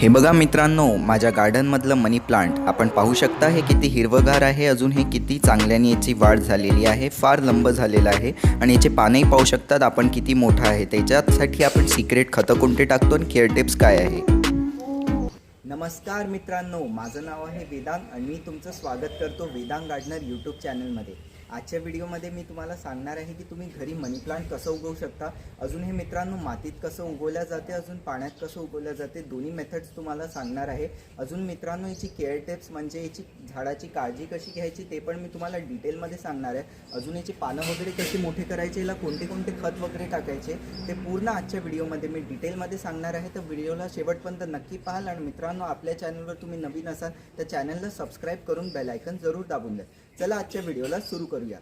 हे बघा मित्रांनो माझ्या गार्डनमधलं मनी प्लांट. आपण पाहू शकता हे किती हिरवगार आहे अजून हे किती चांगल्याने याची वाढ झालेली आहे फार लंब झालेलं आहे. आणि याचे पानही पाहू शकतात आपण किती मोठं आहे. त्याच्यासाठी आपण सिक्रेट खतं कोणते टाकतो आणि केअर टिप्स काय आहे? नमस्कार मित्रांनो माझं नाव आहे वेदांग आणि मी तुमचं स्वागत करतो वेदांग गार्डनर यूट्यूब चॅनलमध्ये आजच्या व्हिडिओमध्ये मी तुम्हाला सांगणार आहे की तुम्ही घरी मनी प्लांट कसं उगवू शकता. अजून हे मित्रांनो मातीत कसं उगवल्या जाते अजून पाण्यात कसं उगवल्या जाते दोन्ही मेथड्स तुम्हाला सांगणार आहे. अजून मित्रांनो याची केअर टिप्स म्हणजे याची झाडाची काळजी कशी घ्यायची ते पण मी तुम्हाला डिटेलमध्ये सांगणार आहे. अजून याची पानं वगैरे कशी मोठे करायचे याला कोणते कोणते खत वगैरे टाकायचे ते पूर्ण आजच्या व्हिडिओमध्ये मी डिटेलमध्ये सांगणार आहे. तर व्हिडिओला शेवटपर्यंत नक्की पाहाल आणि मित्रांनो आपल्या चॅनलवर तुम्ही नवीन असाल तर चॅनलला सबस्क्राईब करून बेलायकन जरूर दाबून द्या. चला आजच्या व्हिडिओला सुरू करूया.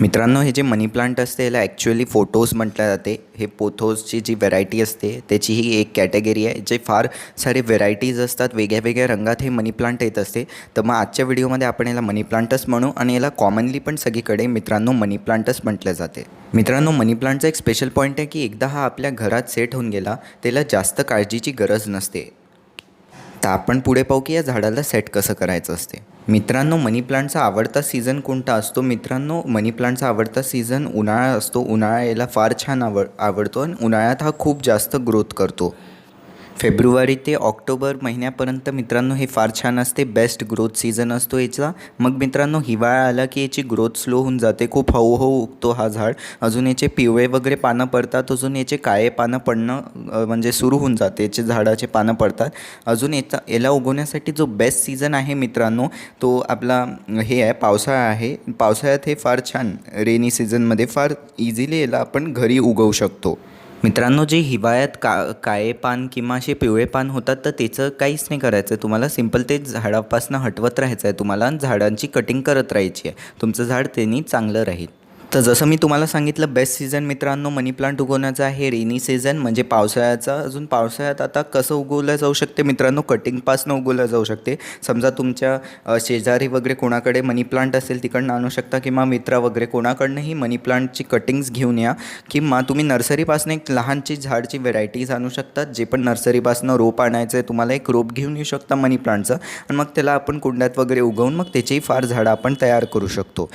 मित्रांनो हे जे मनी प्लांट असते याला ॲक्च्युअली फोटोज म्हटलं जाते. हे पोथोजची जी व्हेरायटी असते त्याची ही एक कॅटेगरी आहे जे फार सारे व्हेरायटीज असतात वेगळ्या वेगळ्या रंगात हे मनी प्लांट येत असते. तर मग आजच्या व्हिडिओमध्ये आपण याला मनी प्लांटच म्हणू आणि याला कॉमनली पण सगळीकडे मित्रांनो मनी प्लांटच म्हटलं जाते. मित्रांनो मनी प्लांटचा एक स्पेशल पॉईंट आहे की एकदा हा आपल्या घरात सेट होऊन गेला त्याला जास्त काळजीची गरज नसते. तर आपण पुढे पाहू की या झाडाला सेट कसं करायचं असते. मित्रांनो मनी प्लांटचा आवडता सीझन कोणता असतो? मित्रांनो मनी प्लांटचा आवडता सीझन उन्हाळा असतो. उन्हाळा याला फार छान आवड आवडतो आणि उन्हाळ्यात हा खूप जास्त ग्रोथ करतो. फेब्रुवारी ते ऑक्टोबर महिन्यापर्यंत मित्रांनो हे फार छान असते. बेस्ट ग्रोथ सीझन असतो याचा. मग मित्रांनो हिवाळा आला की याची ग्रोथ स्लो होऊन जाते. खूप हळूहळू उगतो हा झाड. अजून याचे पिवळे वगैरे पानं पडतात. अजून याचे काळे पानं पडणं म्हणजे सुरू होऊन जाते. याचे झाडाचे पानं पडतात. अजून याचा याला उगवण्यासाठी जो बेस्ट सीझन आहे मित्रांनो तो आपला हे आहे पावसाळा आहे. पावसाळ्यात हे फार छान रेनी सीझनमध्ये फार इझिली याला आपण घरी उगवू शकतो. मित्रांनो जे हिवाळ्यात का काळे पान किंवा असे पिवळे पान होतात तर त्याचं काहीच नाही करायचं तुम्हाला सिंपल ते झाडापासून हटवत राहायचं आहे तुम्हाला झाडांची कटिंग करत राहायची आहे. तुमचं झाड त्यांनी चांगलं राहील. तर जसं मी तुम्हाला सांगितलं बेस्ट सीझन मित्रांनो मनी प्लांट उगवण्याचा आहे रेनी सीझन म्हणजे पावसाळ्याचा. अजून पावसाळ्यात आता कसं उगवलं जाऊ शकते मित्रांनो? कटिंगपासनं उगवलं जाऊ शकते. समजा तुमच्या शेजारी वगैरे कोणाकडे मनी प्लांट असेल तिकडनं आणू शकता किंवा मित्र वगैरे कोणाकडनंही मनी प्लांटची कटिंग्स घेऊन या. किंवा तुम्ही नर्सरीपासून एक लहानची झाडची व्हेरायटीज आणू शकतात जे पण नर्सरीपासनं रोप आणायचं आहे तुम्हाला एक रोप घेऊन येऊ शकता मनी प्लांटचं आणि मग त्याला आपण कुंड्यात वगैरे उगवून मग त्याचीही फार झाडं आपण तयार करू शकतो.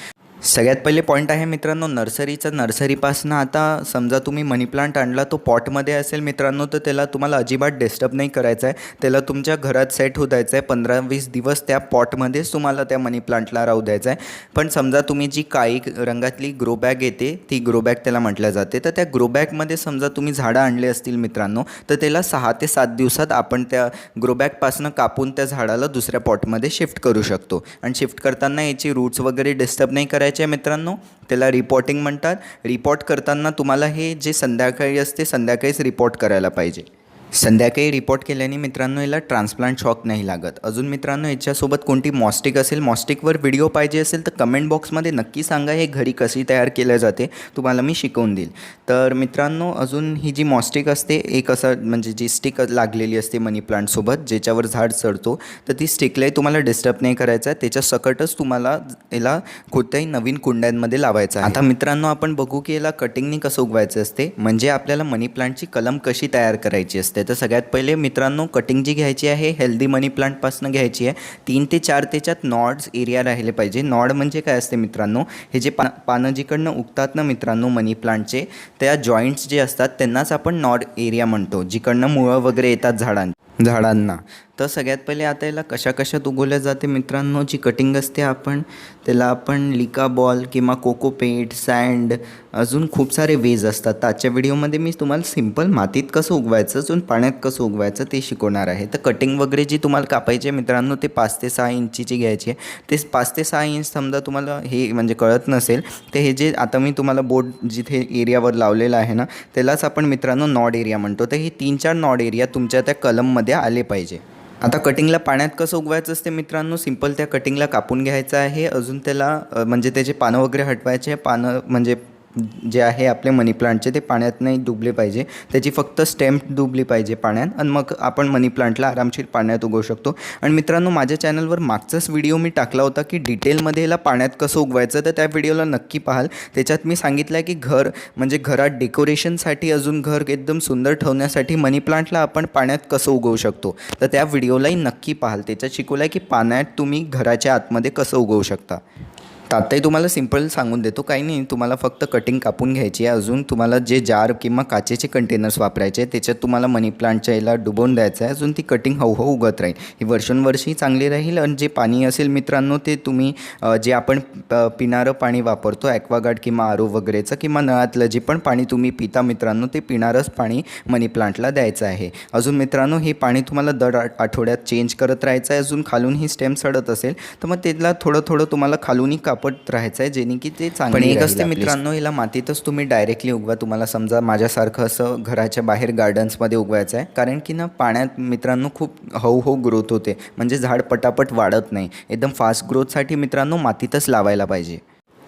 सगळ्यात पहिले पॉईंट आहे मित्रांनो नर्सरीचं. नर्सरीपासनं आता समजा तुम्ही मनी प्लांट आणला तो पॉटमध्ये असेल मित्रांनो तर त्याला तुम्हाला अजिबात डिस्टर्ब नाही करायचं आहे त्याला तुमच्या घरात सेट होऊ द्यायचं आहे पंधरा वीस दिवस त्या पॉटमध्येच तुम्हाला त्या मनी प्लांटला राहू द्यायचं आहे पण समजा तुम्ही जी काळी रंगातली ग्रो बॅग येते ती ग्रो बॅग त्याला म्हटलं जाते. तर त्या ग्रो बॅगमध्ये समजा तुम्ही झाडं आणले असतील मित्रांनो तर त्याला सहा ते सात दिवसात आपण त्या ग्रो बॅगपासनं कापून त्या झाडाला दुसऱ्या पॉटमध्ये शिफ्ट करू शकतो. आणि शिफ्ट करताना याची रूट्स वगैरे डिस्टर्ब नाही करायचे. आहे मित्रांनो त्याला रिपोर्टिंग म्हणतात. रिपोर्ट करताना तुम्हाला हे जे संध्याकाळी असते संध्याकाळीच रिपोर्ट करायला पाहिजे. संध्याकाळी रिपोर्ट केल्याने मित्रांनो याला ट्रान्सप्लांट शॉक नाही लागत. अजून मित्रांनो याच्यासोबत कोणती मॉस्टिक असेल मॉस्टिकवर व्हिडिओ पाहिजे असेल तर कमेंट बॉक्समध्ये नक्की सांगा हे घरी कशी तयार केल्या जाते तुम्हाला मी शिकवून देईल. तर मित्रांनो अजून ही जी मॉस्टिक असते एक असं म्हणजे जी स्टिक लागलेली असते मनी प्लांटसोबत ज्याच्यावर झाड चढतो तर ती स्टिकलाही तुम्हाला डिस्टर्ब नाही करायचं आहे. त्याच्या सकटच तुम्हाला याला कोणत्याही नवीन कुंड्यांमध्ये लावायचं आहे. आता मित्रांनो आपण बघू की याला कटिंगनी कसं उगवायचं असते म्हणजे आपल्याला मनी प्लांटची कलम कशी तयार करायची असते. तर सगळ्यात पहिले मित्रांनो कटिंग जी घ्यायची आहे हेल्दी मनी प्लांटपासून घ्यायची आहे. तीन ते चार त्याच्यात नॉड्स एरिया राहिले पाहिजे. नॉड म्हणजे काय असते मित्रांनो? हे जे पा पानं जिकडनं उगतात ना मित्रांनो मनी प्लांटचे त्या जॉईंट्स जे असतात त्यांनाच आपण नॉड एरिया म्हणतो जिकडनं मुळं वगैरे येतात झाडां झाडांना. तर सगळ्यात पहिले आता याला कशा कशात उगवल्या जाते मित्रांनो? जी कटिंग असते आपण त्याला आपण लिका बॉल किंवा कोकोपेट सँड अजून खूप सारे वेज असतात. तर आजच्या व्हिडिओमध्ये मी तुम्हाला सिंपल मातीत कसं उगवायचं अजून पाण्यात कसं उगवायचं ते शिकवणार आहे. तर कटिंग वगैरे जी तुम्हाला कापायची आहे मित्रांनो ते पाच ते सहा इंचीची घ्यायची आहे. ते पाच ते सहा इंच समजा तुम्हाला हे म्हणजे कळत नसेल तर हे जे आता मी तुम्हाला बोट जिथे एरियावर लावलेलं आहे ना त्यालाच आपण मित्रांनो नॉड एरिया म्हणतो. तर हे तीन चार नॉड एरिया तुमच्या त्या कलममध्ये आले पाहिजे. आता कटिंगला पाण्यात कसं उगवायचं असते मित्रांनो सिंपल त्या कटिंगला कापून घ्यायचं आहे. अजून त्याला म्हणजे त्याचे पानं वगैरे हटवायचे पानं म्हणजे जे आहे आपले मनी प्लांटचे ते पाण्यात नाही डुबले पाहिजे. त्याची फक्त स्टेम डुबली पाहिजे पाण्यात आणि मग आपण मनी प्लांटला आरामशीर पाण्यात उगवू शकतो. आणि मित्रांनो माझ्या चॅनलवर मागचाच व्हिडिओ मी टाकला होता की डिटेलमध्ये याला पाण्यात कसं उगवायचं तर त्या व्हिडिओला नक्की पाहाल. त्याच्यात मी सांगितलं आहे की घर म्हणजे घरात डेकोरेशनसाठी अजून घर एकदम सुंदर ठेवण्यासाठी मनी प्लांटला आपण पाण्यात कसं उगवू शकतो तर त्या व्हिडिओलाही नक्की पाहाल. त्याच्यात शिकवलं आहे की पाण्यात तुम्ही घराच्या आतमध्ये कसं उगवू शकता. तातही तुम्हाला सिंपल सांगून देतो. काही नाही तुम्हाला फक्त कटिंग कापून घ्यायची आहे. अजून तुम्हाला जे जार किंवा काचेचे कंटेनर्स वापरायचे त्याच्यात तुम्हाला मनी प्लांटच्या याला डुबवून द्यायचं आहे. अजून ती कटिंग हळूहळू उगत राहील. ही वर्षोनवर्षी चांगली राहील आणि जे पाणी असेल मित्रांनो ते तुम्ही जे आपण पिणारं पाणी वापरतो ॲक्वागार्ड किंवा आरो वगैरेचं किंवा नळातलं जे पण पाणी तुम्ही पिता मित्रांनो ते पिणारंच पाणी मनी प्लांटला द्यायचं आहे. अजून मित्रांनो हे पाणी तुम्हाला दर आठवड्यात चेंज करत राहायचं आहे. अजून खालून ही स्टेम सडत असेल तर मग त्याला थोडं थोडं तुम्हाला खालूनही कापत राहायचं आहे जेणे की ते चांगलं एक असते मित्रांनो याला मातीतच तुम्ही डायरेक्टली उगवा. तुम्हाला समजा माझ्यासारखं असं घराच्या बाहेर गार्डन्समध्ये उगवायचं आहे कारण की ना पाण्यात मित्रांनो खूप हळूहळू ग्रोथ होते. म्हणजे झाड पटापट वाढत नाही. एकदम फास्ट ग्रोथसाठी मित्रांनो मातीतच लावायला पाहिजे.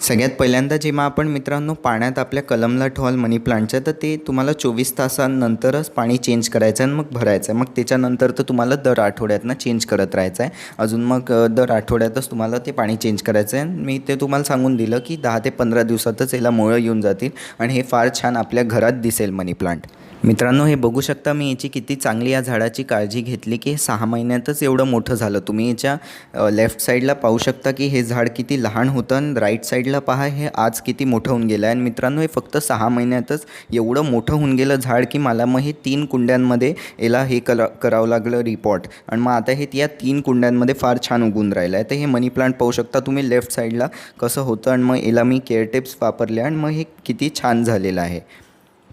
सगळ्यात पहिल्यांदा जेव्हा आपण मित्रांनो पाण्यात आपल्या कलमला ठेवाल मनी प्लांटच्या तर ते तुम्हाला चोवीस तासांनंतरच पाणी चेंज करायचं आहे आणि मग भरायचं. आहे मग त्याच्यानंतर तर तुम्हाला दर आठवड्यातनं चेंज करत राहायचं आहे. अजून मग दर आठवड्यातच तुम्हाला ते पाणी चेंज करायचं आहे. मी ते तुम्हाला सांगून दिलं की दहा ते पंधरा दिवसातच याला मुळं येऊन जातील आणि हे फार छान आपल्या घरात दिसेल मनी प्लांट. मित्रांनो हे बघू शकता मी याची किती चांगली या झाडाची काळजी घेतली की सहा महिन्यातच एवढं मोठं झालं. तुम्ही याच्या लेफ्ट साईडला पाहू शकता की हे झाड किती लहान होतं आणि राईट साईडला पहा हे आज किती मोठं होऊन गेलं आहे आणि मित्रांनो हे फक्त सहा महिन्यातच एवढं मोठं होऊन गेलं झाड की मला मग हे तीन कुंड्यांमध्ये याला हे करा करावं लागलं रिपॉर्ट आणि मग आता हे या तीन कुंड्यांमध्ये फार छान उगून राहिलं आहे. तर हे मनी प्लांट पाहू शकता तुम्ही लेफ्ट साईडला कसं होतं आणि मग याला मी केअर टिप्स वापरल्या आणि मग हे किती छान झालेलं आहे.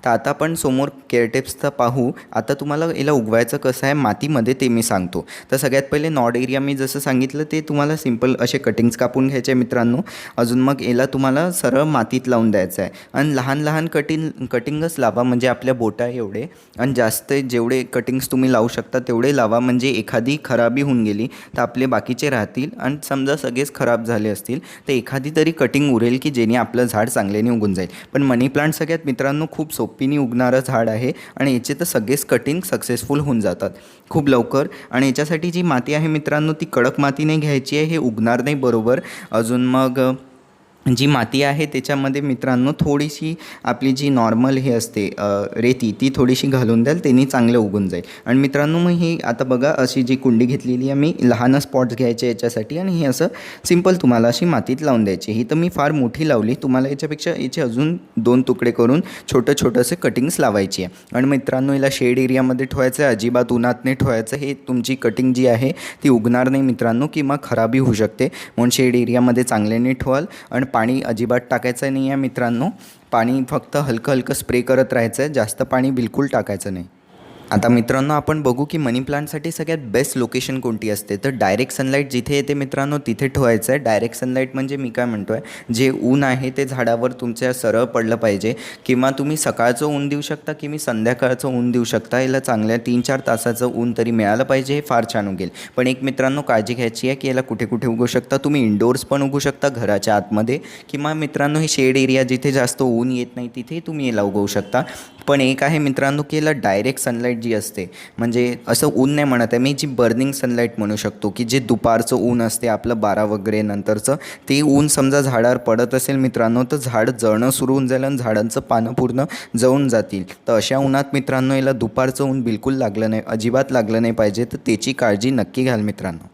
तर आता आपण समोर केअरटेप्सचं पाहू आता तुम्हाला याला उगवायचं कसं आहे मातीमध्ये ते मी सांगतो. तर सगळ्यात पहिले नॉड एरिया मी जसं सांगितलं ते तुम्हाला सिंपल असे कटिंग्स कापून घ्यायचे मित्रांनो. अजून मग याला तुम्हाला सरळ मातीत लावून द्यायचं आहे. आणि लहान लहान कटिंग कटिंगच लावा म्हणजे आपल्या बोटा एवढे. आणि जास्त जेवढे कटिंग्स तुम्ही लावू शकता तेवढे लावा म्हणजे एखादी खराबी होऊन गेली तर आपले बाकीचे राहतील. आणि समजा सगळेच खराब झाले असतील तर एखादी तरी कटिंग उरेल की जेणे आपलं झाड चांगल्याने उगून जाईल. पण मनी प्लांट सगळ्यात मित्रांनो खूप सोपं सोपीने उगणारं झाड आहे आणि याचे तर सगळेच कटिंग सक्सेसफुल होऊन जातात. खूप लवकर. आणि याच्यासाठी जी माती आहे मित्रांनो ती कडक माती नाही घ्यायची आहे हे उगणार नाही बरोबर. अजून मग जी माती आहे त्याच्यामध्ये मित्रांनो थोडीशी आपली जी नॉर्मल हे असते रेती ती थोडीशी घालून द्याल त्यांनी चांगलं उगून जाईल. आणि मित्रांनो मग ही आता बघा अशी जी कुंडी घेतलेली आहे मी लहान स्पॉट्स घ्यायचे याच्यासाठी आणि हे असं सिंपल तुम्हाला अशी मातीत लावून द्यायची. ही तर मी फार मोठी लावली. तुम्हाला याच्यापेक्षा याचे अजून दोन तुकडे करून छोटं छोटंसं कटिंग्स लावायची आहे. आणि मित्रांनो याला शेड एरियामध्ये ठेवायचं आहे अजिबात उन्हात नाही ठेवायचं हे तुमची कटिंग जी आहे ती उगणार नाही मित्रांनो किंवा खराबी होऊ शकते. म्हणून शेड एरियामध्ये चांगल्याने ठेवाल. आणि पाणी अजिबात टाकायचं नाही आहे मित्रांनो. पाणी फक्त हलकं हलकं स्प्रे करत राहायचं. आहे जास्त पाणी बिलकुल टाकायचं नाही. आता मित्रांनो आपण बघू की मनी प्लांटसाठी सगळ्यात बेस्ट लोकेशन कोणती असते? तर डायरेक्ट सनलाईट जिथे येते मित्रांनो तिथे ठेवायचं आहे. डायरेक्ट सनलाईट म्हणजे मी काय म्हणतो आहे जे ऊन आहे ते झाडावर तुमच्या सरळ पडलं पाहिजे. किंवा तुम्ही सकाळचं ऊन देऊ शकता किंवा संध्याकाळचं ऊन देऊ शकता. याला चांगल्या तीन चार तासाचं ऊन तरी मिळालं पाहिजे हे फार छान उगेल पण एक मित्रांनो काळजी घ्यायची आहे की याला कुठे कुठे उगू शकता. तुम्ही इंडोर्स पण उगू शकता घराच्या आतमध्ये. किंवा मित्रांनो हे शेड एरिया जिथे जास्त ऊन येत नाही तिथे तुम्ही याला उगवू शकता. पण एक आहे मित्रांनो की याला डायरेक्ट सनलाईट जी असते. म्हणजे असं ऊन नाही म्हणत आहे. मी जी बर्निंग सनलाईट म्हणू शकतो की जे दुपारचं ऊन असते आपलं बारा वगैरे नंतरचं ते ऊन समजा झाडावर पडत असेल मित्रांनो तर झाड जळणं सुरू होऊन जाईल आणि झाडांचं पानं पूर्ण जळून जातील. तर अशा उन्हात मित्रांनो याला दुपारचं ऊन बिलकुल लागलं नाही अजिबात लागलं नाही पाहिजे. तर त्याची काळजी नक्की घ्याल मित्रांनो.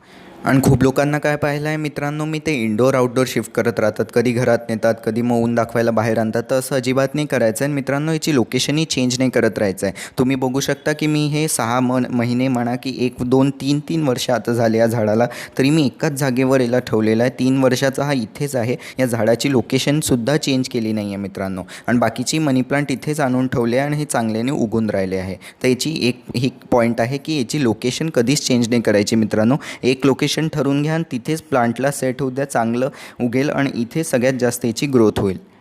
आणि खूप लोकांना काय पाहिलं आहे मित्रांनो मी ते इंडोर आउटडोर शिफ्ट करत राहतात. कधी घरात नेतात कधी मग ऊन दाखवायला बाहेर आणतात. तर असं अजिबात नाही करायचं आहे मित्रांनो याची लोकेशनही चेंज नाही करत राहायचं आहे. तुम्ही बघू शकता की मी हे सहा मन महिने म्हणा की एक दोन तीन तीन वर्ष आता झाले या झाडाला. तरी मी एकाच जागेवर याला ठेवलेला आहे. तीन वर्षाचा हा इथेच आहे. या झाडाची लोकेशनसुद्धा चेंज केली नाही आहे मित्रांनो. आणि बाकीची मनी प्लांट इथेच आणून ठेवले आहे आणि हे चांगल्याने उगून राहिले आहे. तर याची एक ही पॉईंट आहे की याची लोकेशन कधीच चेंज नाही करायची मित्रांनो. एक लोकेशन ठरवून घ्या आणि तिथेच प्लांटला सेट होऊ द्या चांगलं उगेल आणि इथे सगळ्यात जास्त याची ग्रोथ होईल.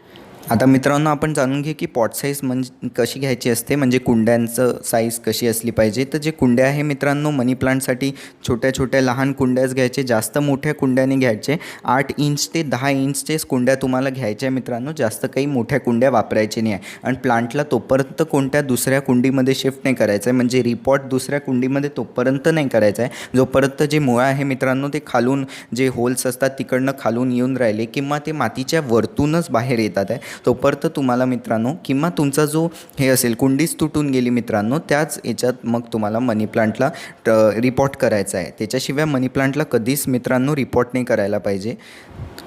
आता मित्रांनो आपण जाणून घे की पॉट साईज म्हणजे कशी घ्यायची असते म्हणजे कुंड्यांचं साईज कशी असली पाहिजे. तर जे कुंड्या आहे मित्रांनो मनी प्लांटसाठी छोट्या छोट्या लहान कुंड्याच घ्यायचे जास्त मोठ्या कुंड्याने घ्यायचे. आठ इंच ते दहा इंचचेच कुंड्या तुम्हाला घ्यायच्या आहे मित्रांनो जास्त काही मोठ्या कुंड्या वापरायची नाही आहे. आणि प्लांटला तोपर्यंत कोणत्या दुसऱ्या कुंडीमध्ये शिफ्ट नाही करायचं आहे म्हणजे रिपॉट दुसऱ्या कुंडीमध्ये तोपर्यंत नाही करायचं आहे. जोपर्यंत जे मुळा आहे मित्रांनो ते खालून जे होल्स असतात तिकडनं खालून येऊन राहिले किंवा ते मातीच्या वरतूनच बाहेर येतात आहे. तोपर्यंत तुम्हाला मित्रांनो किंवा तुमचा जो हे असेल कुंडीच तुटून गेली मित्रांनो त्याच याच्यात मग तुम्हाला मनी प्लांटला रिपोर्ट करायचा आहे. त्याच्याशिवाय मनी प्लांटला कधीच मित्रांनो रिपोर्ट नाही करायला पाहिजे.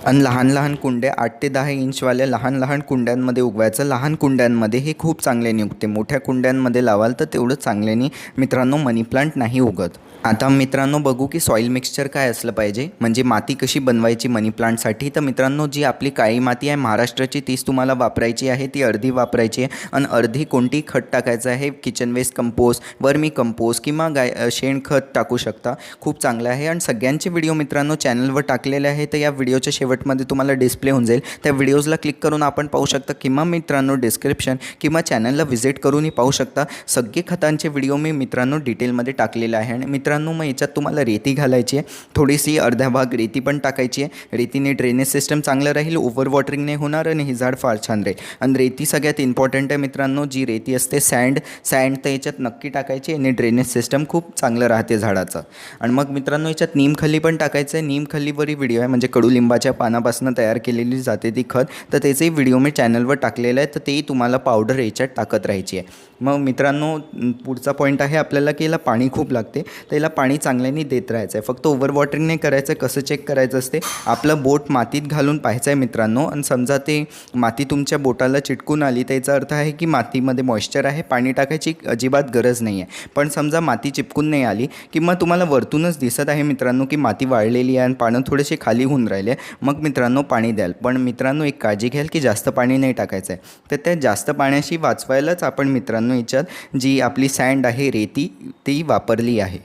आणि लहान लहान कुंड्या आठ ते दहा इंचवाल्या लहान लहान कुंड्यांमध्ये उगवायचं. लहान कुंड्यांमध्ये हे खूप चांगले उगते मोठ्या कुंड्यांमध्ये लावाल तर तेवढं चांगल्याने मित्रांनो मनी प्लांट नाही उगत. आता मित्रांनो बघू की सॉईल मिक्सचर काय असलं पाहिजे. म्हणजे माती कशी बनवायची मनी प्लांटसाठी तर मित्रांनो जी आपली काळी माती आहे महाराष्ट्राची तीच तुम्हाला वापरायची आहे. ती अर्धी वापरायची आहे आणि अर्धी कोणती खत टाकायचं आहे? किचन वेस्ट कंपोस्ट वर्मी कंपोस्ट किंवा गाय शेणखत टाकू शकता. खूप चांगलं आहे. आणि सगळ्यांचे व्हिडिओ मित्रांनो चॅनलवर टाकलेले आहे तर या व्हिडिओच्या शेवटमध्ये तुम्हाला डिस्प्ले होऊन जाईल. त्या व्हिडिओजला क्लिक करून आपण पाहू शकता किंवा मित्रांनो डिस्क्रिप्शन किंवा चॅनलला व्हिजिट करूनही पाहू शकता. सगळे खतांचे व्हिडिओ मी मित्रांनो डिटेलमध्ये टाकलेले आहे. आणि मित्रांनो मित्रांनो मग याच्यात तुम्हाला रेती घालायची आहे. थोडीशी अर्धा भाग रेती पण टाकायची आहे. रेतीने ड्रेनेज सिस्टम चांगलं राहील ओव्हर वॉटरिंग नाही होणार आणि हे झाड फार छान राहील. आणि रेती सगळ्यात इम्पॉर्टंट आहे मित्रांनो जी रेती असते सँड सँड तर याच्यात नक्की टाकायची आणि ड्रेनेज सिस्टम खूप चांगलं राहते झाडाचं. आणि मग मित्रांनो याच्यात नीमखली पण टाकायचं आहे. नीमखलीवरही व्हिडिओ आहे. म्हणजे कडुलिंबाच्या पानापासून तयार केलेली जाते ती खत. तर त्याचेही व्हिडिओ मी चॅनलवर टाकलेलं आहे. तर तेही तुम्हाला पावडर याच्यात टाकत राहायची आहे. मग मित्रांनो पुढचा पॉईंट आहे आपल्याला की याला पाणी खूप लागते. तर याला पाणी चांगल्याने देत राहायचं आहे फक्त ओव्हर वॉटरिंग नाही करायचं आहे कसं चेक करायचं असते? आपलं बोट मातीत घालून पाहायचं आहे मित्रांनो. आणि समजा ते माती तुमच्या बोटाला चिटकून आली तर याचा अर्थ आहे की मातीमध्ये मॉइश्चर आहे पाणी टाकायची अजिबात गरज नाही आहे पण समजा माती चिपकून नाही आली किंवा तुम्हाला वरतूनच दिसत आहे मित्रांनो की माती वाळलेली आहे आणि पानं थोडेसे खाली होऊन राहिले मग मित्रांनो पाणी द्याल. पण मित्रांनो एक काळजी घ्याल की जास्त पाणी नाही टाकायचं आहे तर त्या जास्त पाण्याशी वाचवायलाच आपण मित्रांनो याच्यात जी आपली सँड आहे रेती ती वापरली आहे.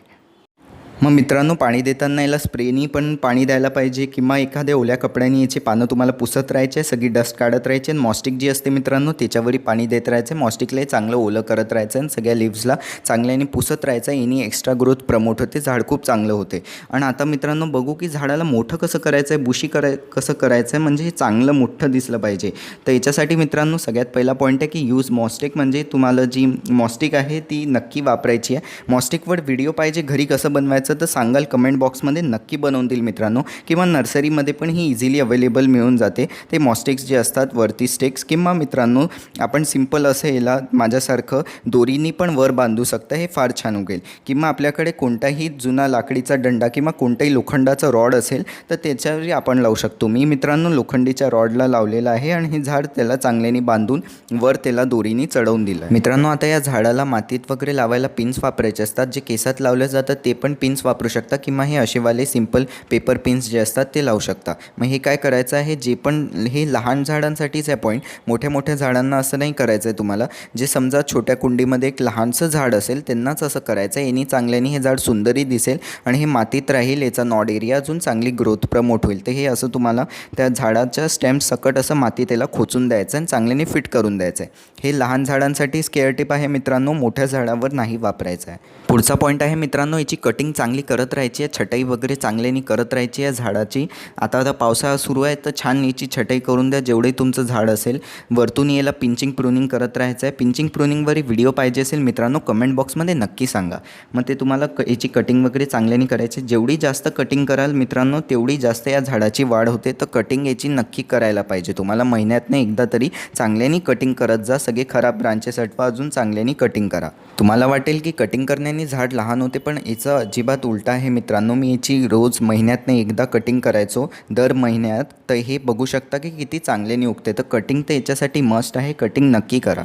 मग मित्रांनो पाणी देताना याला स्प्रेनी पण पाणी द्यायला पाहिजे किंवा एखाद्या ओल्या कपड्याने याची पानं तुम्हाला पुसत राहायचे सगळी डस्ट काढत राहायची आणि मॉस्टिक जी असते मित्रांनो त्याच्यावरही पाणी देत राहायचं. मॉस्टिकलाही चांगलं ओलं करत राहायचं आणि सगळ्या लिव्सला चांगल्याने पुसत राहायचं. याने एक्स्ट्रा ग्रोथ प्रमोट होते झाड खूप चांगलं होते. आणि आता मित्रांनो बघू की झाडाला मोठं कसं करायचं आहे बुशी कराय कसं करायचं आहे म्हणजे हे चांगलं मोठं दिसलं पाहिजे. तर याच्यासाठी मित्रांनो सगळ्यात पहिला पॉईंट आहे की यूज मॉस्टिक. म्हणजे तुम्हाला जी मॉस्टिक आहे ती नक्की वापरायची आहे. मॉस्टिकवर व्हिडिओ पाहिजे घरी कसं बनवायचं तर सांगाल कमेंट बॉक्समध्ये नक्की बनवून देईल मित्रांनो. किंवा नर्सरीमध्ये पण ही इझिली अवेलेबल मिळून जाते. ते मॉस्टिक्स जे असतात वरती स्टिक्स किंवा मित्रांनो आपण सिंपल असं याला माझ्यासारखं दोरीनी पण वर बांधू शकतं हे फार छान उगेल. किंवा आपल्याकडे कोणताही जुना लाकडीचा दंडा किंवा कोणताही लोखंडाचा रॉड असेल तर त्याच्यावरही आपण लावू शकतो. मी मित्रांनो लोखंडीच्या रॉडला लावलेला आहे आणि हे झाड त्याला चांगल्याने बांधून वर त्याला दोरीनी चढवून दिलं मित्रांनो आता या झाडाला मातीत वगैरे लावायला पिन्स वापरायचे असतात. जे केसात लावले जातात ते पण पिन्स वापरू शकता किंवा हे असेवाले सिंपल पेपर पिन्स जे असतात ते लावू शकता. मग हे काय करायचं आहे? जे पण हे लहान झाडांसाठीच आहे पॉईंट मोठ्या मोठ्या झाडांना असं नाही करायचं आहे तुम्हाला. जे समजा छोट्या कुंडीमध्ये एक लहानसं झाड असेल त्यांनाच असं करायचं आहे यांनी चांगल्याने हे झाड सुंदरही दिसेल आणि हे मातीत राहील याचा नॉड एरिया अजून चांगली ग्रोथ प्रमोट होईल. तर हे असं तुम्हाला त्या झाडाच्या स्टेम सकट असं माती त्याला खोचून द्यायचं आणि चांगल्याने फिट करून द्यायचं आहे हे लहान झाडांसाठी स्केअर टिप आहे मित्रांनो मोठ्या झाडावर नाही वापरायचं आहे पुढचा पॉईंट आहे मित्रांनो याची कटिंग चांगली चांगली करत राहायची आहे छटाई वगैरे चांगल्याने करत राहायची आहे झाडाची. आता आता पावसाळा सुरू आहे तर छान याची छटाई करून द्या जेवढे तुमचं झाड असेल. वरतून याला पिंचिंग प्रुनिंग करत राहायचं आहे. पिंचिंग प्रुनिंगवरही व्हिडिओ पाहिजे असेल मित्रांनो कमेंट बॉक्समध्ये नक्की सांगा. मग ते तुम्हाला क याची कटिंग वगैरे चांगल्याने करायची जेवढी जास्त कटिंग कराल मित्रांनो तेवढी जास्त या झाडाची वाढ होते. तर कटिंग याची नक्की करायला पाहिजे. तुम्हाला महिन्यातनं एकदा तरी चांगल्याने कटिंग करत जा. सगळे खराब ब्रांचेस हटवा अजून चांगल्याने कटिंग करा. तुम्हाला वाटेल की कटिंग करण्याने झाड लहान होते पण याचं अजिबात उलटा आहे मित्रांनो मी याची रोज महिन्यातनं एकदा कटिंग करायचो. दर महिन्यात तर हे बघू शकता की किती चांगले उगते तर कटिंग तर याच्यासाठी मस्ट आहे कटिंग नक्की करा.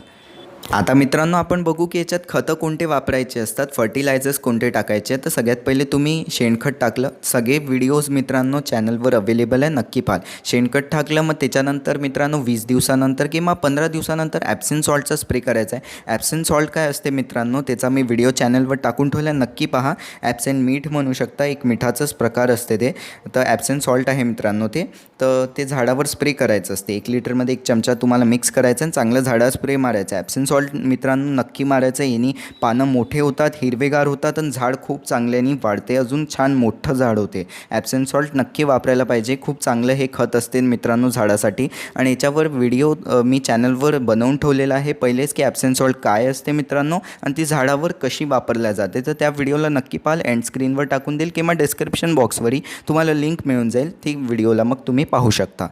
आता मित्रांनो आपण बघू की याच्यात खतं कोणते वापरायचे असतात फर्टिलायझर्स कोणते टाकायचे तर सगळ्यात पहिले तुम्ही शेणखत टाकलं. सगळे व्हिडिओज मित्रांनो चॅनलवर अवेलेबल आहे नक्की पाहाल शेणखत टाकलं मग त्याच्यानंतर मित्रांनो वीस दिवसानंतर किंवा पंधरा दिवसानंतर ॲप्सिन सॉल्टचा स्प्रे करायचा आहे. ॲप्सिन सॉल्ट काय असते मित्रांनो त्याचा मी व्हिडिओ चॅनलवर टाकून ठेवला नक्की पहा. ॲप्सेन मीठ म्हणू शकता एक मिठाचंच प्रकार असते ते. तर ॲप्सेन सॉल्ट आहे मित्रांनो ते. तर ते झाडावर स्प्रे करायचं असते. एक लिटरमध्ये एक चमचा तुम्हाला मिक्स करायचं आणि चांगलं झाडावर स्प्रे मारायचं ॲप्सेन सॉल्ट मित्रांनो नक्की मारायचं यांनी पानं मोठे होतात हिरवेगार होतात आणि झाड खूप चांगल्याने वाढते. अजून छान मोठं झाड होते. ॲप्सेन सॉल्ट नक्की वापरायला पाहिजे. खूप चांगलं हे खत असते मित्रांनो झाडासाठी. आणि याच्यावर व्हिडिओ मी चॅनलवर बनवून ठेवलेला आहे. पहिलेच की ॲप्सेन सॉल्ट काय असते मित्रांनो आणि ती झाडावर कशी वापरल्या जाते. तर त्या व्हिडिओला नक्की पाहाल. एंड स्क्रीनवर टाकून देईल किंवा डिस्क्रिप्शन बॉक्सवरही तुम्हाला लिंक मिळून जाईल. ती व्हिडिओला मग तुम्ही पाहू शकता.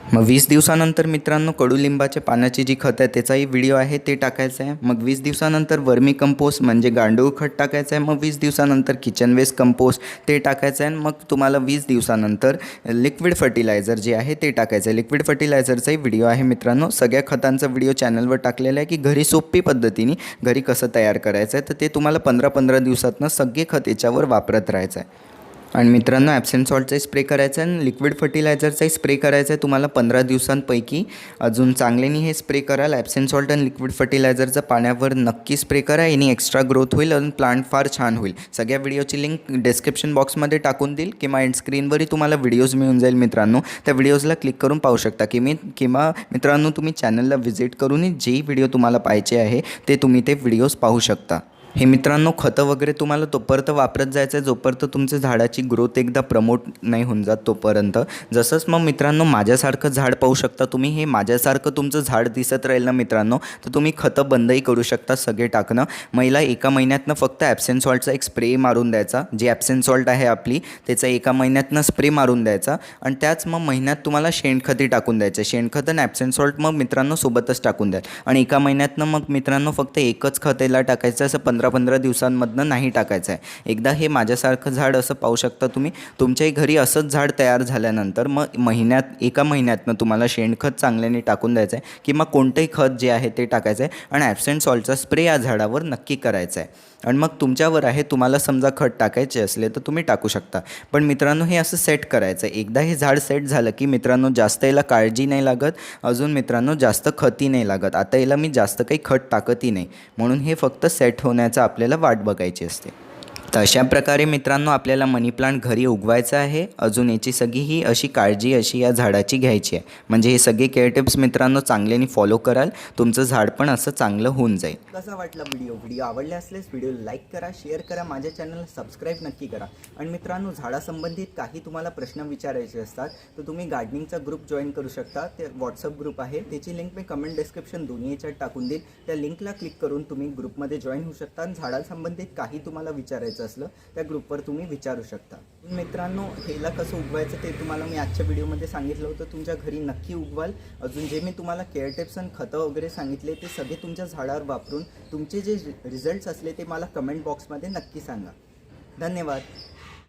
मग वीस दिवसानंतर मित्रांनो कडुलिंबाच्या पानाची जी खत आहे त्याचाही व्हिडिओ आहे ते टाकायचं आहे. मग वीस दिवसानंतर वर्मी कंपोस्ट म्हणजे गांडूळ खत टाकायचं आहे. मग वीस दिवसानंतर किचन वेस्ट कंपोस्ट ते टाकायचं आहे. आणि मग तुम्हाला वीस दिवसानंतर लिक्विड फर्टिलायझर जे आहे ते टाकायचं आहे. लिक्विड फर्टिलायझरचाही व्हिडिओ आहे मित्रांनो. सगळ्या खतांचा व्हिडिओ चॅनलवर टाकलेला आहे की घरी सोपी पद्धतीने घरी कसं तयार करायचं आहे तर ते तुम्हाला पंधरा पंधरा दिवसातनं सगळे खत याच्यावर वापरत राहायचं आहे. आणि मित्रांनो ॲप्सेंट सॉल्टचाही स्प्रे करायचा आहे आणि लिक्विड फर्टिलायझरचाही स्प्रे करायचा आहे तुम्हाला पंधरा दिवसांपैकी. अजून चांगल्याने हे स्प्रे कराल. ॲप्सेंट सॉल्ट आणि लिक्विड फर्टिलायझरचं पाण्यावर नक्की स्प्रे करा. याने एक्स्ट्रा ग्रोथ होईल आणि प्लांट फार छान होईल. सगळ्या व्हिडिओची लिंक डिस्क्रिप्शन बॉक्समध्ये टाकून देईल किंवा एंड स्क्रीनवरही तुम्हाला व्हिडिओज मिळून जाईल मित्रांनो. त्या व्हिडिओजला क्लिक करून पाहू शकता की मी किंवा मित्रांनो तुम्ही चॅनलला व्हिजिट करूनही जे व्हिडिओ तुम्हाला पाहिजे आहे ते तुम्ही ते व्हिडिओज पाहू शकता. हे मित्रांनो खतं वगैरे तुम्हाला तोपर्यंत वापरत जायचं आहे जोपर्यंत तुमच्या झाडाची ग्रोथ एकदा प्रमोट नाही होऊन जात तोपर्यंत. जसंच मग मित्रांनो माझ्यासारखं झाड पाहू शकता तुम्ही. हे माझ्यासारखं तुमचं झाड दिसत राहील ना मित्रांनो तर तुम्ही खतं बंदही करू शकता सगळे टाकणं. महिला एका महिन्यातनं फक्त ॲप्सेन सॉल्टचा एक स्प्रे मारून द्यायचा. जी ॲप्सेन सॉल्ट आहे आपली त्याचा एका महिन्यातनं स्प्रे मारून द्यायचा. आणि त्याच मग महिन्यात तुम्हाला शेणखतही टाकून द्यायचं. शेणखत आणि ॲप्सेन सॉल्ट मग मित्रांनो सोबतच टाकून द्याल आणि एका महिन्यातनं मग मित्रांनो फक्त एकच खतेला टाकायचं असं पंधरा पंधरा पंधरा दिवसांमधनं नाही टाकायचं आहे एकदा हे माझ्यासारखं झाड असं पाहू शकता तुम्ही. तुमच्याही घरी असंच झाड तयार झाल्यानंतर मग महिन्यात एका महिन्यातनं तुम्हाला शेणखत चांगल्याने टाकून द्यायचं आहे किंवा कोणतंही खत जे आहे ते टाकायचं आहे आणि ॲब्सेंट सॉल्टचा स्प्रे या झाडावर नक्की करायचा आहे आणि मग तुमच्यावर आहे तुम्हाला समजा खत टाकायचे असले तर तुम्ही टाकू शकता. पण मित्रांनो हे असं सेट करायचं आहे एकदा हे झाड सेट झालं की मित्रांनो जास्त याला काळजी नाही लागत. अजून मित्रांनो जास्त खतही नाही लागत. आता याला मी जास्त काही खत टाकतही नाही. म्हणून हे फक्त सेट होण्याचं आपल्याला वाट बघायची असते. तर अशा प्रकारे मित्रांनो आपल्याला मनी प्लांट घरी उगवायचं आहे. अजून याची सगळी ही अशी काळजी अशी या झाडाची घ्यायची आहे. म्हणजे हे सगळे केअर टिप्स मित्रांनो चांगल्याने फॉलो कराल. तुमचं झाड पण असं चांगलं होऊन जाईल. कसा वाटला व्हिडिओ व्हिडिओ आवडले असल्यास व्हिडिओ लाईक करा शेअर करा माझ्या चॅनलला सबस्क्राईब नक्की करा. आणि मित्रांनो झाडासंबंधित काही तुम्हाला प्रश्न विचारायचे असतात तर तुम्ही गार्डनिंगचा ग्रुप जॉईन करू शकता. ते व्हॉट्सअप ग्रुप आहे. त्याची लिंक मी कमेंट डिस्क्रिप्शन दोन्ही याच्यात टाकून देईल. त्या लिंकला क्लिक करून तुम्ही ग्रुपमध्ये जॉईन होऊ शकता. आणि झाडासंबंधित काही तुम्हाला विचारायचं असलं त्या ग्रुपवर तुम्ही विचारू शकता. मित्रांनो हेला कसं उगवायचं ते तुम्हाला मी आजच्या व्हिडिओमध्ये सांगितलं होतं. तुमच्या घरी नक्की उगवाल. अजून जे मी तुम्हाला केअर टिप्स आणि खतं वगैरे सांगितले ते सगळे तुमच्या झाडावर वापरून तुमचे जे रिझल्ट्स असले ते मला कमेंट बॉक्समध्ये नक्की सांगा. धन्यवाद.